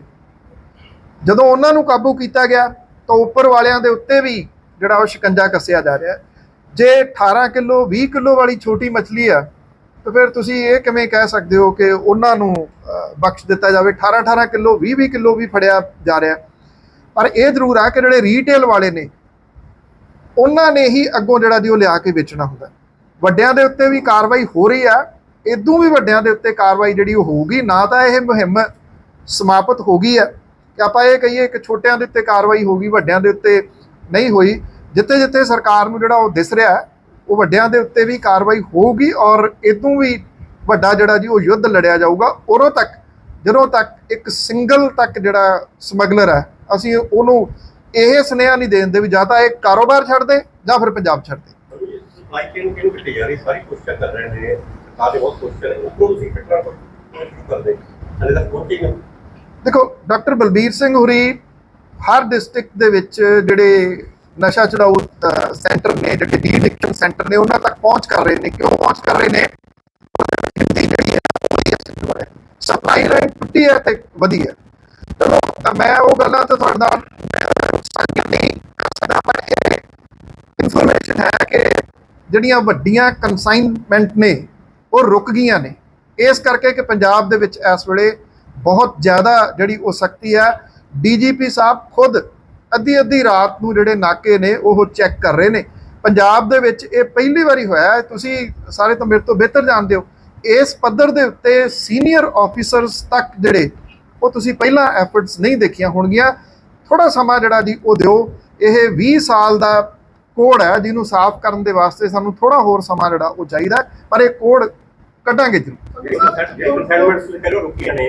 ਜਦੋਂ ਉਹਨਾਂ ਨੂੰ ਕਾਬੂ ਕੀਤਾ ਗਿਆ, ਤਾਂ ਉੱਪਰ ਵਾਲਿਆਂ ਦੇ ਉੱਤੇ ਵੀ ਜਿਹੜਾ ਉਹ ਸ਼ਿਕੰਜਾ ਕੱਸਿਆ ਜਾ ਰਿਹਾ ਹੈ। ਜੇ 18 ਕਿਲੋ 20 ਕਿਲੋ ਵਾਲੀ ਛੋਟੀ ਮੱਛਲੀ ਆ, ਤਾਂ ਫਿਰ ਤੁਸੀਂ ਇਹ ਕਿਵੇਂ ਕਹਿ ਸਕਦੇ ਹੋ ਕਿ ਉਹਨਾਂ ਨੂੰ ਬਖਸ਼ ਦਿੱਤਾ ਜਾਵੇ? 18 18 ਕਿਲੋ 20 20 ਕਿਲੋ ਵੀ ਫੜਿਆ ਜਾ ਰਿਹਾ। ਪਰ ਇਹ ਜ਼ਰੂਰ ਆ ਕਿ ਜਿਹੜੇ ਰੀਟੇਲ ਵਾਲੇ ਨੇ, ਉਹਨਾਂ ਨੇ ਹੀ ਅੱਗੋਂ ਜਿਹੜਾ ਜੀ ਉਹ ਲਿਆ ਕੇ ਵੇਚਣਾ ਹੁੰਦਾ। ਵੱਡਿਆਂ ਦੇ ਉੱਤੇ ਵੀ ਕਾਰਵਾਈ ਹੋ ਰਹੀ ਆ, ਇਦੋਂ ਵੀ ਵੱਡਿਆਂ ਦੇ ਉੱਤੇ ਕਾਰਵਾਈ ਜਿਹੜੀ ਉਹ ਹੋਊਗੀ, ਨਾ ਤਾਂ ਇਹ ਮੁਹਿੰਮ ਸਮਾਪਤ ਹੋ ਗਈ ਹੈ ਕਿ ਆਪਾਂ ਇਹ ਕਹੀਏ ਕਿ ਛੋਟਿਆਂ ਦੇ ਉੱਤੇ ਕਾਰਵਾਈ ਹੋ ਗਈ, ਵੱਡਿਆਂ ਦੇ ਉੱਤੇ ਨਹੀਂ ਹੋਈ। ਜਿੱਥੇ ਜਿੱਥੇ ਸਰਕਾਰ ਨੂੰ ਜਿਹੜਾ ਉਹ ਦਿਸ ਰਿਹਾ ਹੈ, ਉਹ ਵੱਡਿਆਂ ਦੇ ਉੱਤੇ ਵੀ ਕਾਰਵਾਈ ਹੋਊਗੀ ਔਰ ਇਦੋਂ ਵੀ ਵੱਡਾ ਜਿਹੜਾ ਜੀ ਉਹ ਯੁੱਧ ਲੜਿਆ ਜਾਊਗਾ। ਉਦੋਂ ਤੱਕ ਜਦੋਂ ਤੱਕ ਇੱਕ ਸਿੰਗਲ ਤੱਕ ਜਿਹੜਾ ਸਮਗਲਰ ਹੈ ਅਸੀਂ ਉਹਨੂੰ ਇਹ ਸੁਨੇਹਾ ਨਹੀਂ ਦੇਣ ਦੇ ਵੀ ਜਾਂ ਤਾਂ ਇਹ ਕਾਰੋਬਾਰ ਛੱਡ ਦੇ ਜਾਂ ਫਿਰ ਪੰਜਾਬ ਛੱਡ ਦੇ। ਸਪਲਾਈ ਚੇਨ ਕਿਹਨੂੰ ਕੱਟੀ ਜਾ ਰਹੀ? ਸਾਰੀ ਕੋਸ਼ਿਸ਼ਾਂ ਕਰ ਰਹੇ ਨੇ। ਸਰਕਾਰ ਦੇ ਬਹੁਤ ਕੋਸ਼ਿਸ਼ਾਂ ਨੇ। ਉੱਪਰੋਂ ਤੁਸੀਂ ਕੱਟਣਾ ਸ਼ੁਰੂ ਕਰਦੇ? ਹਲੇ ਤੱਕ ਪਹੁੰਚੇ ਨਹੀਂ ਦੇਖੋ ਡਾਕਟਰ ਬਲਬੀਰ ਸਿੰਘ ਹੁਰੀ ਹਰ ਡਿਸਟ੍ਰਿਕਟ ਦੇ ਵਿੱਚ ਜਿਹੜੇ ਨਸ਼ਾ ਛਡਾਊ ਸੈਂਟਰ ਨੇ, ਜਿਹੜੇ ਡੀ ਐਡਿਕਸ਼ਨ ਸੈਂਟਰ ਨੇ, ਉਹਨਾਂ ਤੱਕ ਪਹੁੰਚ ਕਰ ਰਹੇ ਨੇ ਕਿਉਂ ਪਹੁੰਚ ਕਰ ਰਹੇ ਨੇ। ਗਿਣਤੀ ਜਿਹੜੀ ਹੈ, ਉਹਦੀ ਅਸਲ ਵਿੱਚ ਸਪਲਾਈ ਲਾਈਨ ਟੁੱਟੀ ਹੈ ਤੇ ਵਧੀ ਹੈ। ਚਲੋ, ਤਾਂ ਮੈਂ ਉਹ ਗੱਲਾਂ ਤਾਂ ਤੁਹਾਡੇ ਨਾਲ ਸਾਂਝੀਆਂ ਨਹੀਂ ਕਰ ਸਕਦਾ ਪਰ ਇਹ ਇਨਫੋਰਮੇਸ਼ਨ ਹੈ ਕਿ ਜਿਹੜੀਆਂ ਵੱਡੀਆਂ ਕਨਸਾਈਨਮੈਂਟ ਨੇ, ਉਹ ਰੁਕ ਗਈਆਂ ਨੇ। ਇਸ ਕਰਕੇ ਕਿ ਪੰਜਾਬ ਦੇ ਵਿੱਚ ਇਸ ਵੇਲੇ ਬਹੁਤ ਜ਼ਿਆਦਾ ਜਿਹੜੀ ਉਹ ਸਖਤੀ ਹੈ, ਡੀਜੀਪੀ ਸਾਹਿਬ ਖੁਦ ਅੱਧੀ ਅੱਧੀ ਰਾਤ ਨੂੰ ਜਿਹੜੇ ਨਾਕੇ ਨੇ, ਉਹ ਚੈੱਕ ਕਰ ਰਹੇ ਨੇ। ਪੰਜਾਬ ਦੇ ਵਿੱਚ ਇਹ ਪਹਿਲੀ ਵਾਰੀ ਹੋਇਆ ਤੁਸੀਂ ਸਾਰੇ ਤਾਂ ਮੇਰੇ ਤੋਂ ਬਿਹਤਰ ਜਾਣਦੇ ਹੋ। ਇਸ ਪੱਧਰ ਦੇ ਉੱਤੇ ਸੀਨੀਅਰ ਆਫੀਸਰਸ ਤੱਕ ਜਿਹੜੇ, ਉਹ ਤੁਸੀਂ ਪਹਿਲਾਂ ਐਫਰਟਸ ਨਹੀਂ ਦੇਖੀਆਂ ਹੋਣਗੀਆਂ। ਥੋੜਾ ਸਮਾਂ ਜਿਹੜਾ ਜੀ, ਉਹ ਦਿਓ। ਇਹ 20 ਸਾਲ ਦਾ ਕੋਡ ਹੈ, ਜਿਹਨੂੰ ਸਾਫ਼ ਕਰਨ ਦੇ ਵਾਸਤੇ ਸਾਨੂੰ ਥੋੜਾ ਹੋਰ ਸਮਾਂ ਜਿਹੜਾ, ਉਹ ਚਾਹੀਦਾ ਪਰ ਇਹ ਕੋਡ ਕੱਢਾਂਗੇ ਜ਼ਰੂਰ। ਜਿਹੜੇ ਕਨਸਾਈਨਮੈਂਟਸ ਰੁਕੀਆਂ ਨੇ।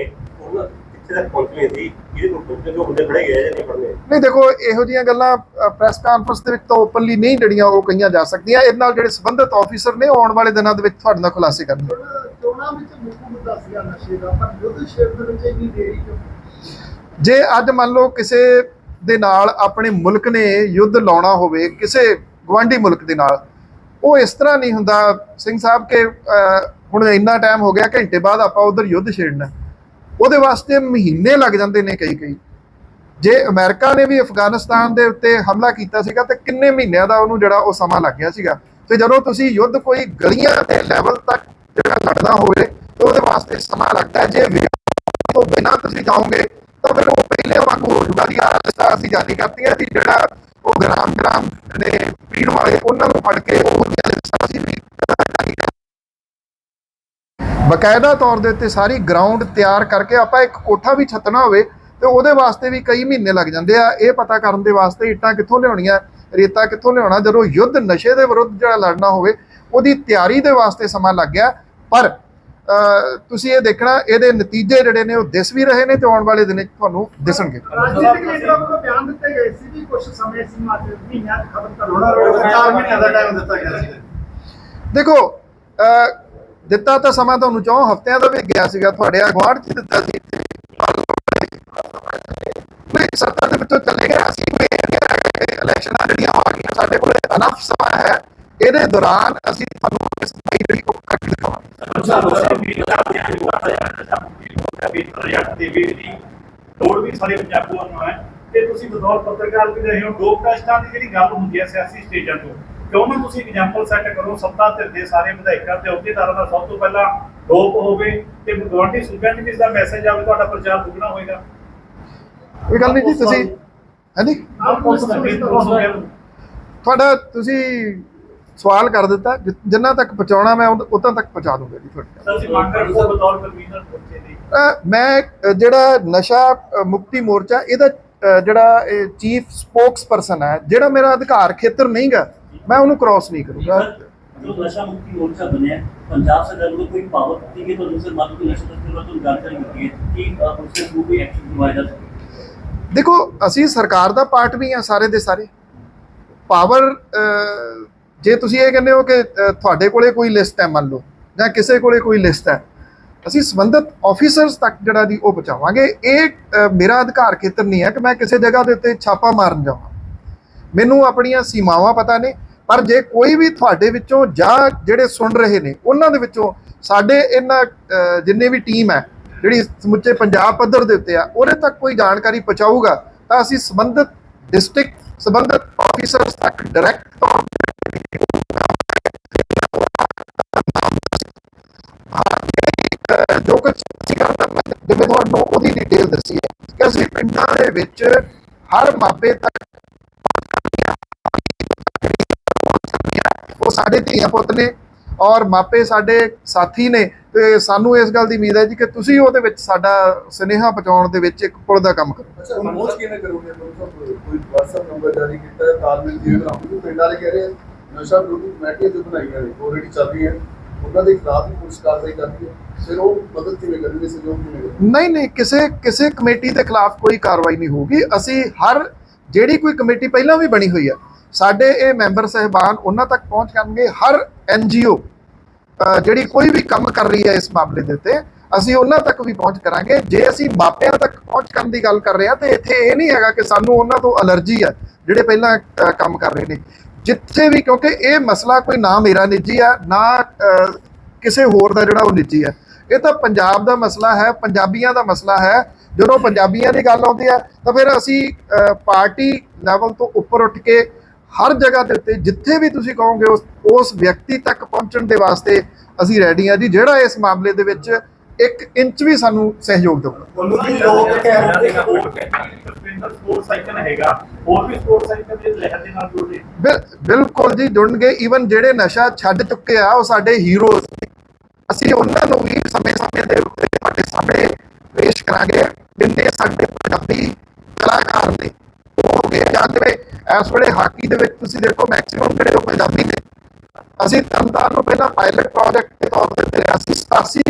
ਉਹਨਾਂ ਕਿੱਥੇ ਤੱਕ ਪਹੁੰਚੀਆਂ ਸੀ ਇਹਦੇ ਤੋਂ ਪਹੁੰਚੇ ਜੋ ਹੁੰਦੇ ਫੜੇ ਗਏ ਜਾਂ ਨਹੀਂ ਫੜਨੇ ਨਹੀਂ ਦੇਖੋ ਇਹੋ ਜੀਆਂ ਗੱਲਾਂ ਪ੍ਰੈਸ ਕਾਨਫਰੰਸ ਦੇ ਵਿੱਚ ਤਾਂ ਓਪਨਲੀ ਨਹੀਂ ਜਿਹੜੀਆਂ ਉਹ ਕਹੀਆਂ ਜਾ ਸਕਦੀਆਂ। ਇਹਦੇ ਨਾਲ ਜਿਹੜੇ ਸੰਬੰਧਿਤ ਆਫੀਸਰ ਨੇ ਆਉਣ ਵਾਲੇ ਦਿਨਾਂ ਦੇ ਵਿੱਚ ਤੁਹਾਡੇ ਨਾਲ ਖੁਲਾਸੇ ਕਰਨਗੇ। ਚੋਣਾਂ ਵਿੱਚ ਮੁੱਖ ਮੁੱਦਾ ਸੀਗਾ ਨਸ਼ੇ ਦਾ ਪਰ ਯੁੱਧ ਸ਼ੇਰ ਦੇ ਵਿੱਚ ਇੰਨੀ ਦੇਰੀ ਕਿਉਂ ਜੇ ਅੱਜ ਮੰਨ ਲਓ ਕਿਸੇ ਦੇ ਨਾਲ ਆਪਣੇ ਮੁਲਕ ਨੇ ਯੁੱਧ ਲਾਉਣਾ ਹੋਵੇ ਕਿਸੇ ਗਵਾਂਢੀ ਮੁਲਕ ਦੇ ਨਾਲ ਉਹ ਇਸ ਤਰ੍ਹਾਂ ਨਹੀਂ ਹੁੰਦਾ। ਸਿੰਘ ਸਾਹਿਬ ਕਿ ਅਹ, ਹੁਣ ਇੰਨਾ ਟਾਈਮ ਹੋ ਗਿਆ ਘੰਟੇ ਬਾਅਦ ਆਪਾਂ ਉਧਰ ਯੁੱਧ ਛੇੜਨਾ। ਉਹਦੇ ਵਾਸਤੇ ਮਹੀਨੇ ਲੱਗ ਜਾਂਦੇ ਨੇ ਕਈ ਕਈ। ਜੇ ਅਮਰੀਕਾ ਨੇ ਵੀ ਅਫਗਾਨਿਸਤਾਨ ਦੇ ਉੱਤੇ ਹਮਲਾ ਕੀਤਾ ਸੀਗਾ ਤੇ ਕਿੰਨੇ ਮਹੀਨਿਆਂ ਦਾ ਉਹਨੂੰ ਜਿਹੜਾ ਉਹ ਸਮਾਂ ਲੱਗ ਗਿਆ ਸੀਗਾ। ਤੇ ਜਦੋਂ ਤੁਸੀਂ ਯੁੱਧ ਕੋਈ ਗਲੀਆਂ ਦੇ ਲੈਵਲ ਤੱਕ ਜਿਹੜਾ ਲੜਦਾ ਹੋਵੇ ਤੇ ਉਹਦੇ ਵਾਸਤੇ ਸਮਾਂ ਲੱਗਦਾ ਜੇ ਤੋਂ ਬਿਨਾਂ ਤੁਸੀਂ ਜਾਓਗੇ ਤਾਂ ਫਿਰ ਉਹ ਪਹਿਲੇ ਵਾਂਗੂ ਹੋ ਜੂਗਾ ਦੀ ਰਸਤਾ ਅਸੀਂ ਜਾਰੀ ਕਰਤੀਆਂ ਸੀ ਜਿਹੜਾ ਉਹ ਗ੍ਰਾਮ ਗ੍ਰਾਮ ਨੇ ਪੀਣ ਵਾਲੇ ਉਹਨਾਂ ਨੂੰ ਫੜ ਕੇ ਉਹ ਅਸੀਂ ਵੀ ਬਕਾਇਦਾ ਤੌਰ ਦੇ ਉੱਤੇ ਸਾਰੀ ਗਰਾਊਂਡ ਤਿਆਰ ਕਰਕੇ ਆਪਾਂ ਇੱਕ ਕੋਠਾ ਵੀ ਛੱਤਣਾ ਹੋਵੇ ਤੇ ਉਹਦੇ ਵਾਸਤੇ ਵੀ ਕਈ ਮਹੀਨੇ ਲੱਗ ਜਾਂਦੇ ਆ। ਇਹ ਪਤਾ ਕਰਨ ਦੇ ਵਾਸਤੇ ਇੱਟਾਂ ਕਿੱਥੋਂ ਲਿਆਉਣੀਆਂ ਰੇਤਾ ਕਿੱਥੋਂ ਲਿਆਉਣਾ ਜਦੋਂ ਯੁੱਧ ਨਸ਼ੇ ਦੇ ਵਿਰੁੱਧ ਜਿਹੜਾ ਲੜਨਾ ਹੋਵੇ ਉਹਦੀ ਤਿਆਰੀ ਦੇ ਵਾਸਤੇ ਸਮਾਂ ਲੱਗ ਗਿਆ। ਪਰ ਤੁਸੀਂ ਇਹ ਦੇਖਣਾ ਇਹਦੇ ਨਤੀਜੇ ਜਿਹੜੇ ਨੇ ਉਹ ਦਿਸ ਵੀ ਰਹੇ ਨੇ ਤੇ ਆਉਣ ਵਾਲੇ ਦਿਨ 'ਚ ਤੁਹਾਨੂੰ ਦਿਸਣਗੇ। ਰਾਜਨੀਤਿਕ ਲੀਡਰਾਂ ਵੱਲੋਂ ਬਿਆਨ ਦਿੱਤੇ ਗਏ ਸੀ ਵੀ ਕੁਝ ਸਮੇਂ ਸੀਮਾ ਤੇ ਮਹੀਨਿਆਂ ਚ ਖਤਮ ਕਰਨਾ ਹੋਣਾ 4 ਮਹੀਨਿਆਂ ਦਾ ਟਾਈਮ ਦਿੱਤਾ ਗਿਆ ਸੀ। ਦੇਖੋ ਅਹ, ਦਿੱਤਾ ਤਾਂ ਸਮਾਂ ਤੁਹਾਨੂੰ ਚੌਂ ਹਫ਼ਤਿਆਂ ਦਾ ਵੀ ਗਿਆ ਸੀਗਾ, ਤੁਹਾਡੇ ਅਗਵਾੜ 'ਚ ਦਿੱਤਾ ਸੀ। ਨਹੀਂ ਸੱਤਾ ਦੇ ਵਿੱਚੋਂ ਚਲੇ ਗਿਆ ਅਸੀਂ ਵੀ ਇਲੈਕਸ਼ਨਾਂ ਜਿਹੜੀਆਂ ਆ ਗਈਆਂ, ਸਾਡੇ ਕੋਲ ਅਨਫ ਸਮਾਂ ਹੈ। ਇਹਦੇ ਦੌਰਾਨ ਅਸੀਂ ਤੁਹਾਨੂੰ ਇਸ ਦੀ ਜਿਹੜੀ ਉਹ ਕਰਕੇ ਦਿਖਾਵਾਂਗੇ ਲੋੜ ਵੀ ਸਾਰੇ ਪੰਜਾਬੀਆਂ ਨੂੰ ਹੈ। ਤੇ ਤੁਸੀਂ ਬਤੌਰ ਪੱਤਰਕਾਰ ਵੀ ਰਹੇ ਹੋ ਲੋਕ ਟੈਸਟਾਂ ਦੀ ਜਿਹੜੀ ਗੱਲ ਹੁੰਦੀ ਹੈ ਸਿਆਸੀ ਸਟੇਜਾਂ ਤੋਂ ਕਿਉਂ ਨਾ ਤੁਸੀਂ ਐਗਜ਼ਾਮਪਲ ਸੈੱਟ ਕਰੋ ਸੱਤਾ ਧਿਰ ਦੇ ਸਾਰੇ ਵਿਧਾਇਕਾਂ ਤੇ ਅਹੁਦੇਦਾਰਾਂ ਦਾ ਸਭ ਤੋਂ ਪਹਿਲਾਂ ਲੋਪ ਹੋਵੇ ਤੇ ਗਵਰਨਮੈਂਟ ਸੂਬਿਆਂ ਦੇ ਮੈਸੇਜ ਆਵੇ ਤੁਹਾਡਾ ਪ੍ਰਚਾਰ ਦੁੱਗਣਾ ਹੋਏਗਾ। ਕੋਈ ਗੱਲ ਨਹੀਂ ਜੀ ਤੁਸੀਂ ਹਾਂਜੀ ਤੁਹਾਡਾ ਤੁਸੀਂ ਸਵਾਲ ਕਰ ਦਿੱਤਾ ਜਿੰਨਾ ਤੱਕ ਪਹੁੰਚਾਉਣਾ ਮੈਂ ਉਦ- ਤੱਕ ਪਹੁੰਚਾ ਦੂੰਗਾ ਜੀ ਤੁਹਾਡੇ ਮੈਂ ਜਿਹੜਾ ਨਸ਼ਾ ਮੁਕਤੀ ਮੋਰਚਾ ਇਹਦਾ ਜਿਹੜਾ ਚੀਫ ਸਪੋਕਸਪਰਸਨ ਹੈ ਜਿਹੜਾ ਮੇਰਾ ਅਧਿਕਾਰ ਖੇਤਰ ਨਹੀਂਗਾ ਮੈਂ ਉਹਨੂੰ ਕ੍ਰਾਸ ਨਹੀਂ ਕਰੂੰਗਾ। ਦੇਖੋ ਅਸੀਂ ਸਰਕਾਰ ਦਾ ਪਾਰਟ ਵੀ ਆ ਸਾਰੇ ਦੇ ਸਾਰੇ। ਪਾਵਰ ਜੇ ਤੁਸੀਂ ਇਹ ਕਹਿੰਦੇ ਹੋ ਕਿ ਤੁਹਾਡੇ ਕੋਲੇ ਕੋਈ ਲਿਸਟ ਹੈ ਮੰਨ ਲਓ ਜਾਂ ਕਿਸੇ ਕੋਲੇ ਕੋਈ ਲਿਸਟ ਹੈ ਅਸੀਂ ਸੰਬੰਧਤ ਆਫੀਸਰਸ ਤੱਕ ਜਿਹੜਾ ਦੀ ਉਹ ਪਹੁੰਚਾਵਾਂਗੇ। ਇਹ ਮੇਰਾ ਅਧਿਕਾਰ ਖੇਤਰ ਨਹੀਂ ਹੈ ਕਿ ਮੈਂ ਕਿਸੇ ਜਗ੍ਹਾ ਦੇ ਉੱਤੇ ਛਾਪਾ ਮਾਰਨ ਜਾਵਾਂ। ਮੈਨੂੰ ਆਪਣੀਆਂ ਸੀਮਾਵਾਂ ਪਤਾ ਨੇ ਪਰ ਜੇ ਕੋਈ ਵੀ ਤੁਹਾਡੇ ਵਿੱਚੋਂ ਜਾਂ ਜਿਹੜੇ ਸੁਣ ਰਹੇ ਨੇ ਉਹਨਾਂ ਦੇ ਵਿੱਚੋਂ ਸਾਡੇ ਇਹਨਾਂ ਅ, ਜਿੰਨੇ ਵੀ ਟੀਮ ਹੈ ਜਿਹੜੀ ਸਮੁੱਚੇ ਪੰਜਾਬ ਪੱਧਰ ਦੇ ਉੱਤੇ ਆ ਉਹਦੇ ਤੱਕ ਕੋਈ ਜਾਣਕਾਰੀ ਪਹੁੰਚਾਊਗਾ ਤਾਂ ਅਸੀਂ ਸੰਬੰਧਿਤ ਡਿਸਟ੍ਰਿਕਟ ਸੰਬੰਧਿਤ ਆਫੀਸਰਸ ਤੱਕ ਡਾਇਰੈਕਟ ਤੌਰ ਤੇ ਜੋ ਕੁਝ ਅਸੀਂ ਕਰਨਾ ਜਿਵੇਂ ਤੁਹਾਨੂੰ ਉਹਦੀ ਡਿਟੇਲ ਦੱਸੀ ਹੈ ਕਿ ਅਸੀਂ ਪਿੰਡਾਂ ਦੇ ਵਿੱਚ ਹਰ ਮਾਪੇ ਤੱਕ ਸਾਡੇ ਧੀਆਂ ਪੁੱਤ ਨੇ ਔਰ ਮਾਪੇ ਸਾਡੇ ਸਾਥੀ ਨੇ ਤੇ ਸਾਨੂੰ ਇਸ ਗੱਲ ਦੀ ਉਮੀਦ ਹੈ ਜੀ ਕਿ ਤੁਸੀਂ ਉਹਦੇ ਵਿੱਚ ਸਾਡਾ ਸੁਨੇਹਾ ਪਹੁੰਚਾਉਣ ਦੇ ਵਿੱਚ ਇੱਕ ਪੁਲ ਦਾ ਕੰਮ ਕਰੋ। ਅੱਛਾ ਮਨੋਜ ਕਿਵੇਂ ਕਰੋਗੇ? ਮਤਲਬ ਕੋਈ WhatsApp ਨੰਬਰ ਜਾਰੀ ਕੀਤਾ ਹੈ ਤਾਲਮੇਲ ਜਿਵੇਂ ਬਣਾਉਂਗੇ ਪਿੰਡ ਵਾਲੇ ਕਹਿ ਰਹੇ ਆ, ਨਸ਼ਾ ਵਿਰੋਧੀ ਕਮੇਟੀਆਂ ਜੋ ਬਣਾਈਆਂ ਨੇ ਆਲਰੇਡੀ ਚੱਲ ਰਹੀਆਂ ਉਹਨਾਂ ਦੇ ਖਿਲਾਫ ਵੀ ਪੁਲਿਸ ਕਾਰਵਾਈ ਕਰਦੀ ਹੈ ਫਿਰ ਉਹ ਮਦਦ ਕਿਵੇਂ ਕਰਨਗੇ ਸਹਿਯੋਗ ਕਿਵੇਂ ਕਰਨਗੇ? ਨਹੀਂ ਨਹੀਂ ਕਿਸੇ ਕਿਸੇ ਕਮੇਟੀ ਦੇ ਖਿਲਾਫ ਕੋਈ ਕਾਰਵਾਈ ਨਹੀਂ ਹੋਊਗੀ। ਅਸੀਂ ਹਰ ਜਿਹੜੀ ਕੋਈ ਕਮੇਟੀ ਪਹਿਲਾਂ ਵੀ ਬਣੀ ਹੋਈ ਹੈ ਸਾਡੇ ਇਹ ਮੈਂਬਰ ਸਹਿਬਾਨ ਉਹਨਾਂ ਤੱਕ ਪਹੁੰਚ ਕਰਨਗੇ ਹਰ ਐਨਜੀਓ ਜਿਹੜੀ ਕੋਈ ਵੀ ਕੰਮ ਕਰ ਰਹੀ ਹੈ ਇਸ ਮਾਮਲੇ ਦੇ ਉੱਤੇ, ਅਸੀਂ ਉਹਨਾਂ ਤੱਕ ਵੀ ਪਹੁੰਚ ਕਰਾਂਗੇ। ਜੇ ਅਸੀਂ ਮਾਪਿਆਂ ਤੱਕ ਪਹੁੰਚ ਕਰਨ ਦੀ ਗੱਲ ਕਰ ਰਹੇ ਹਾਂ, ਤੇ ਇੱਥੇ ਇਹ ਨਹੀਂ ਹੈਗਾ ਕਿ ਸਾਨੂੰ ਉਹਨਾਂ ਤੋਂ ਅਲਰਜੀ ਹੈ, ਜਿਹੜੇ ਪਹਿਲਾਂ ਕੰਮ ਕਰ ਰਹੇ ਨੇ। ਜਿੱਥੇ ਵੀ, ਕਿਉਂਕਿ ਇਹ ਮਸਲਾ ਕੋਈ ਨਾ ਮੇਰਾ ਨਿੱਜੀ ਆ, ਨਾ ਕਿਸੇ ਹੋਰ ਦਾ ਜਿਹੜਾ ਉਹ ਨਿੱਜੀ ਹੈ ਇਹ ਤਾਂ ਪੰਜਾਬ ਦਾ ਮਸਲਾ ਹੈ, ਪੰਜਾਬੀਆਂ ਦਾ ਮਸਲਾ ਹੈ। ਜਦੋਂ ਪੰਜਾਬੀਆਂ ਦੀ ਗੱਲ ਆਉਂਦੀ ਹੈ, ਤਾਂ ਫਿਰ ਅਸੀਂ ਪਾਰਟੀ ਲੈਵਲ ਤੋਂ ਉੱਪਰ ਉੱਠ ਕੇ ਹਰ ਜਗ੍ਹਾ ਦੇ ਉੱਤੇ ਜਿੱਥੇ ਵੀ ਤੁਸੀਂ ਕਹੋਗੇ ਉਸ ਉਸ ਵਿਅਕਤੀ ਤੱਕ ਪਹੁੰਚਣ ਦੇ ਵਾਸਤੇ ਅਸੀਂ ਰੈਡੀ ਹਾਂ ਜੀ। ਜਿਹੜਾ ਇਸ ਮਾਮਲੇ ਦੇ ਵਿੱਚ ਇੱਕ ਇੰਚ ਵੀ ਸਾਨੂੰ ਸਹਿਯੋਗ ਦੇਊਗਾ। ਉਹਨੂੰ ਵੀ ਲੋਕ ਕਹਿ ਰਹੇ ਨੇ ਬਿਲਕੁਲ ਜੀ ਜੁੜਨਗੇ। ਈਵਨ ਜਿਹੜੇ ਨਸ਼ਾ ਛੱਡ ਚੁੱਕੇ ਆ ਉਹ ਸਾਡੇ ਹੀਰੋਜ਼ ਅਸੀਂ ਉਹਨਾਂ ਨੂੰ ਵੀ ਸਮੇਂ-ਸਮੇਂ ਦੇ ਉੱਤੇ ਤੁਹਾਡੇ ਸਾਹਮਣੇ ਪੇਸ਼ ਕਰਾਂਗੇ ਜਿੰਨੇ ਸਾਡੇ ਪੰਜਾਬੀ ਕਲਾਕਾਰ ਨੇ। ਇਸ ਵੇਲੇ ਹਾਕੀ ਦੇ ਵਿੱਚ ਤੁਸੀਂ ਦੇਖੋ ਮੈਕਸਿਮਮ ਜਿਹੜੇ ਉਹ ਪੰਜਾਬੀ ਨੇ? ਅਸੀਂ ਤਰਨਤਾਰਨ ਨੂੰ ਪਹਿਲਾਂ ਪਾਇਲਟ ਪ੍ਰੋਜੈਕਟ ਦੇ ਤੌਰ ਤੇ ਤੇ ਅਸੀਂ 87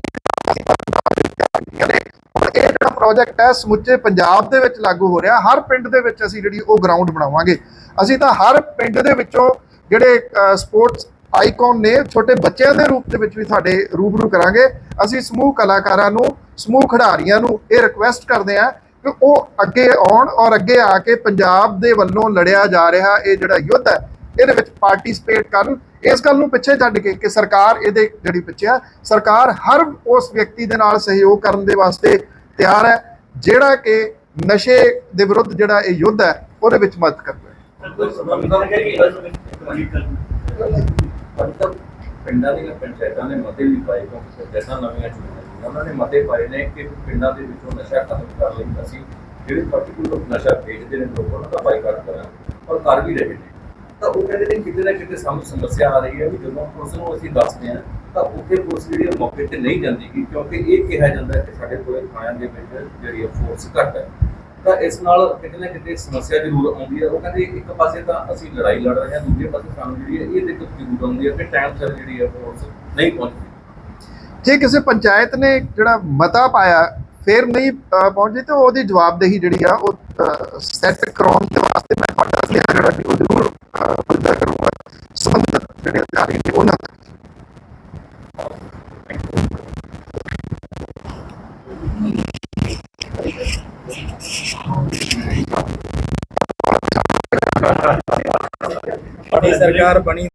ਨੇ। ਹੁਣ ਇਹ ਜਿਹੜਾ ਪ੍ਰੋਜੈਕਟ ਹੈ, ਸਮੁੱਚੇ ਪੰਜਾਬ ਦੇ ਵਿੱਚ ਲਾਗੂ ਹੋ ਰਿਹਾ। ਹਰ ਪਿੰਡ ਦੇ ਵਿੱਚ ਅਸੀਂ ਜਿਹੜੀ ਉਹ ਗਰਾਊਂਡ ਬਣਾਵਾਂਗੇ। ਅਸੀਂ ਤਾਂ ਹਰ ਪਿੰਡ ਦੇ ਵਿੱਚੋਂ ਜਿਹੜੇ ਸਪੋਰਟਸ ਆਈਕਨ ਨੇ, ਛੋਟੇ ਬੱਚਿਆਂ ਦੇ ਰੂਪ ਦੇ ਵਿੱਚ ਵੀ ਤੁਹਾਡੇ ਰੂਬਰੂ ਕਰਾਂਗੇ। ਅਸੀਂ ਸਮੂਹ ਕਲਾਕਾਰਾਂ ਨੂੰ, ਸਮੂਹ ਖਿਡਾਰੀਆਂ ਨੂੰ ਇਹ ਰਿਕੁਐਸਟ ਕਰਦੇ ਹਾਂ ਉਹ ਅੱਗੇ ਆਉਣ ਔਰ ਅੱਗੇ ਆ ਕੇ ਪੰਜਾਬ ਦੇ ਵੱਲੋਂ ਲੜਿਆ ਜਾ ਰਿਹਾ ਇਹ ਜਿਹੜਾ ਯੁੱਧ ਹੈ ਇਹਦੇ ਵਿੱਚ ਪਾਰਟਿਸਿਪੇਟ ਕਰਨ। ਇਸ ਗੱਲ ਨੂੰ ਪਿੱਛੇ ਛੱਡ ਕੇ ਕਿ ਸਰਕਾਰ ਇਹਦੇ ਜਿਹੜੀ ਪਿੱਛੇ ਆ ਸਰਕਾਰ ਹਰ ਉਸ ਵਿਅਕਤੀ ਦੇ ਨਾਲ ਸਹਿਯੋਗ ਕਰਨ ਦੇ ਵਾਸਤੇ ਤਿਆਰ ਹੈ ਜਿਹੜਾ ਕਿ ਨਸ਼ੇ ਦੇ ਵਿਰੁੱਧ ਜਿਹੜਾ ਇਹ ਯੁੱਧ ਹੈ ਉਹਦੇ ਵਿੱਚ ਮਦਦ ਕਰਦਾ ਹੈ। ਪਿੰਡਾਂ ਦੀਆਂ ਪੰਚਾਇਤਾਂ ਨੇ ਮਤੇ ਵੀ ਪਾਏ ਕਿਉਂਕਿ ਪੰਚਾਇਤਾਂ ਨਵੀਆਂ ਚੁਣੀਆਂ ਉਹਨਾਂ ਨੇ ਮਤੇ ਪਾਏ ਨੇ ਕਿ ਪਿੰਡਾਂ ਦੇ ਵਿੱਚੋਂ ਨਸ਼ਾ ਖਤਮ ਕਰ ਲਈ ਅਸੀਂ ਜਿਹੜੇ ਪਾਰਟਿਕੂਲਰ ਨਸ਼ਾ ਵੇਚਦੇ ਨੇ ਲੋਕ ਉਹਨਾਂ ਦਾ ਬਾਈਕਾਟ ਕਰਾਂ ਔਰ ਕਰ ਵੀ ਰਹੇ ਨੇ। ਤਾਂ ਉਹ ਕਹਿੰਦੇ ਨੇ ਕਿਤੇ ਨਾ ਕਿਤੇ ਸਾਨੂੰ ਸਮੱਸਿਆ ਆ ਰਹੀ ਹੈ ਵੀ ਜਦੋਂ ਪੁਲਿਸ ਨੂੰ ਅਸੀਂ ਦੱਸਦੇ ਹਾਂ ਤਾਂ ਉੱਥੇ ਪੁਲਿਸ ਜਿਹੜੀ ਮੌਕੇ ਤੇ ਨਹੀਂ ਜਾਂਦੀ ਗੀ, ਕਿਉਂਕਿ ਇਹ ਕਿਹਾ ਜਾਂਦਾ ਕਿ ਸਾਡੇ ਕੋਲ ਥਾਣਿਆਂ ਦੇ ਵਿੱਚ ਜਿਹੜੀ ਫੋਰਸ ਘੱਟ ਹੈ। ਤਾਂ ਇਸ ਨਾਲ ਕਿਤੇ ਨਾ ਕਿਤੇ ਸਮੱਸਿਆ ਜ਼ਰੂਰ ਆਉਂਦੀ ਹੈ। ਉਹ ਕਹਿੰਦੇ ਇੱਕ ਪਾਸੇ ਤਾਂ ਅਸੀਂ ਲੜਾਈ ਲੜ ਰਹੇ ਹਾਂ ਦੂਜੇ ਪਾਸੇ ਸਾਨੂੰ ਜਿਹੜੀ ਹੈ ਇਹ ਦਿੱਕਤ ਜ਼ਰੂਰ ਆਉਂਦੀ ਹੈ ਕਿ ਟਾਈਮ ਸਿਰ ਜਿਹੜੀ ਹੈ ਫੋਰਸ ਨਹੀਂ ਪਹੁੰਚਦੀ। ਜੇ ਕਿਸੇ ਪੰਚਾਇਤ ਨੇ ਜਿਹੜਾ ਮਤਾ ਪਾਇਆ ਫਿਰ ਨਹੀਂ ਅਹ, ਪਹੁੰਚੀ ਤੇ ਉਹਦੀ ਜਵਾਬਦੇਹੀ ਜਿਹੜੀ ਆ ਉਹ ਸੈੱਟ ਕਰਾਉਣ ਦੇ ਵਾਸਤੇ ਮੈਂ ਤੁਹਾਡਾ ਧਿਆਨ ਜਿਹੜਾ ਕਿ ਉਹ ਜ਼ਰੂਰ ਬੰਦਾ ਕਰੂੰਗਾ। ਸੰਬੰਧਿਤ ਜਿਹੜੇ ਅਧਿਕਾਰੀ ਨੇ ਉਹਨਾਂ ਤੱਕ ਸਾਡੀ ਸਰਕਾਰ ਬਣੀ